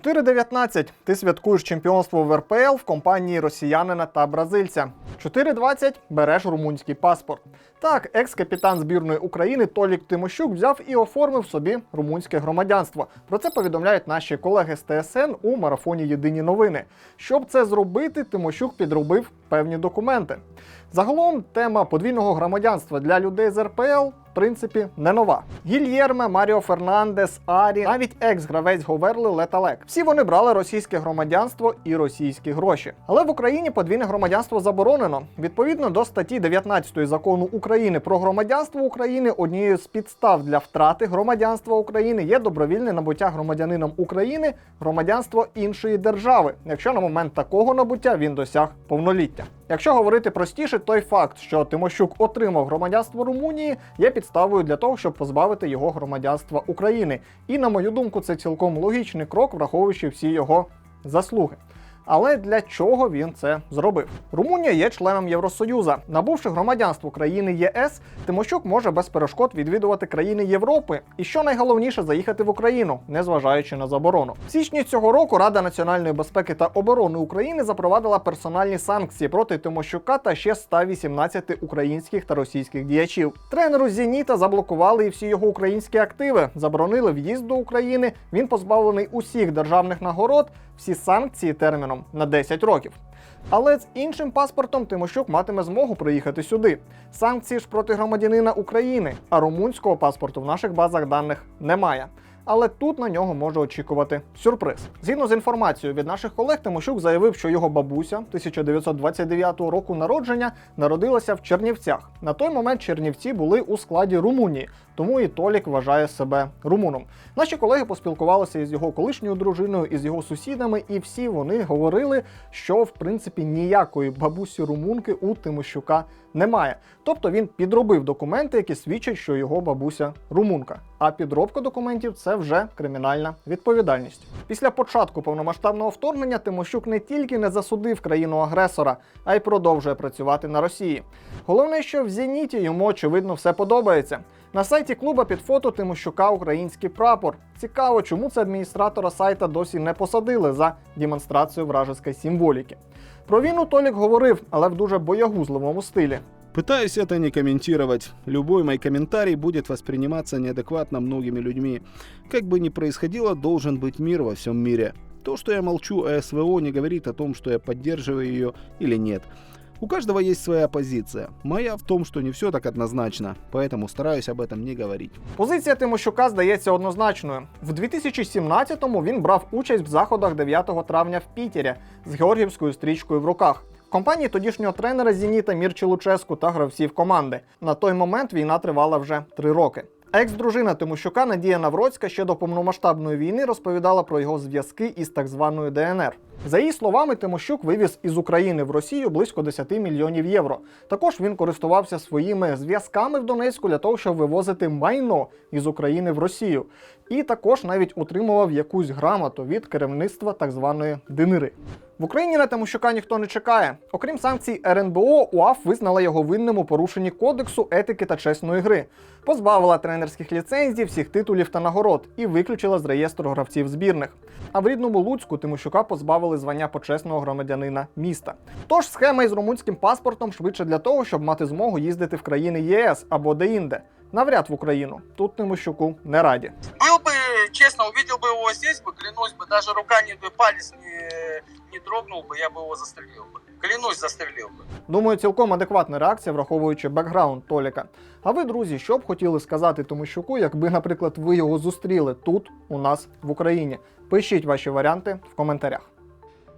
4.19. Ти святкуєш чемпіонство в РПЛ в компанії росіянина та бразильця. 4.20. Береш румунський паспорт. Так, екс-капітан збірної України Толік Тимощук взяв і оформив собі румунське громадянство. Про це повідомляють наші колеги з ТСН у марафоні Єдині новини. Щоб це зробити, Тимощук підробив певні документи. Загалом тема подвійного громадянства для людей з РПЛ в принципі не нова. Гільєрме, Маріо Фернандес, Арі, навіть екс-гравець Говерли Леталек. Всі вони брали російське громадянство і російські гроші. Але в Україні подвійне громадянство заборонено. Відповідно до статті 19 закону України про громадянство України, однією з підстав для втрати громадянства України є добровільне набуття громадянином України громадянство іншої держави, якщо на момент такого набуття він досяг повноліття. Якщо говорити простіше, той факт, що Тимощук отримав громадянство Румунії, є підставою для того, щоб позбавити його громадянства України. І на мою думку, це цілком логічний крок, враховуючи всі його заслуги. Але для чого він це зробив? Румунія є членом Євросоюзу. Набувши громадянство країни ЄС, Тимощук може без перешкод відвідувати країни Європи і що найголовніше заїхати в Україну, незважаючи на заборону. В січні цього року Рада національної безпеки та оборони України запровадила персональні санкції проти Тимощука та ще 118 українських та російських діячів. Тренеру Зеніта заблокували і всі його українські активи, заборонили в'їзд до України. Він позбавлений усіх державних нагород, всі санкції терміном на 10 років. Але з іншим паспортом Тимощук матиме змогу приїхати сюди. Санкції ж проти громадянина України, а румунського паспорту в наших базах даних немає. Але тут на нього може очікувати сюрприз. Згідно з інформацією від наших колег, Тимощук заявив, що його бабуся 1929 року народження народилася в Чернівцях. На той момент Чернівці були у складі Румунії, тому і Толік вважає себе румуном. Наші колеги поспілкувалися із його колишньою дружиною, із його сусідами, і всі вони говорили, що в принципі ніякої бабусі румунки у Тимощука немає. Тобто він підробив документи, які свідчать, що його бабуся румунка. А підробка документів це вже кримінальна відповідальність. Після початку повномасштабного вторгнення Тимощук не тільки не засудив країну-агресора, а й продовжує працювати на Росії. Головне, що в Зеніті йому очевидно все подобається. На сайті клуба під фото Тимощука український прапор. Цікаво, чому це адміністратора сайта досі не посадили за демонстрацію вражеської символіки. Про війну Толік говорив, але в дуже боягузливому стилі. Пытаюсь это не комментировать. Любой мой комментарий будет восприниматься неадекватно многими людьми. Как бы ни происходило, должен быть мир во всем мире. То, что я молчу о СВО, не говорит о том, что я поддерживаю ее или нет. У каждого есть своя позиция. Моя в том, что не все так однозначно, поэтому стараюсь об этом не говорить. Позиція Тимощука здається однозначною. В 2017-му він брав участь в заходах 9 травня в Пітері з георгіївською стрічкою в руках. Компанії тодішнього тренера Зеніта Мірчі Луческу та гравців команди. На той момент війна тривала вже три роки. Екс-дружина Тимощука Надія Навроцька ще до повномасштабної війни розповідала про його зв'язки із так званою ДНР. За її словами, Тимощук вивіз із України в Росію близько 10 мільйонів євро. Також він користувався своїми зв'язками в Донецьку для того, щоб вивозити майно із України в Росію. І також навіть утримував якусь грамоту від керівництва так званої Денири. В Україні на Тимощука ніхто не чекає. Окрім санкцій РНБО, УАФ визнала його винним у порушенні кодексу етики та чесної гри, позбавила тренерських ліцензій, всіх титулів та нагород і виключила з реєстру гравців збірних. А в рідному Луцьку Тимощука позбавили звання почесного громадянина міста. Тож схема із румунським паспортом швидше для того, щоб мати змогу їздити в країни єС або деінде. Навряд в Україну. Тут Тимощуку не раді. Был бы, честно, увидел бы его здесь бы, клянусь бы, даже рука не палец не, не дрогнул бы, я бы его застрелил бы. Клянусь, застрелил бы. Думаю, цілком адекватна реакція, враховуючи бекграунд Толіка. А ви, друзі, що б хотіли сказати Тимощуку, якби, наприклад, ви його зустріли тут, у нас в Україні? Пишіть ваші варіанти в коментарях.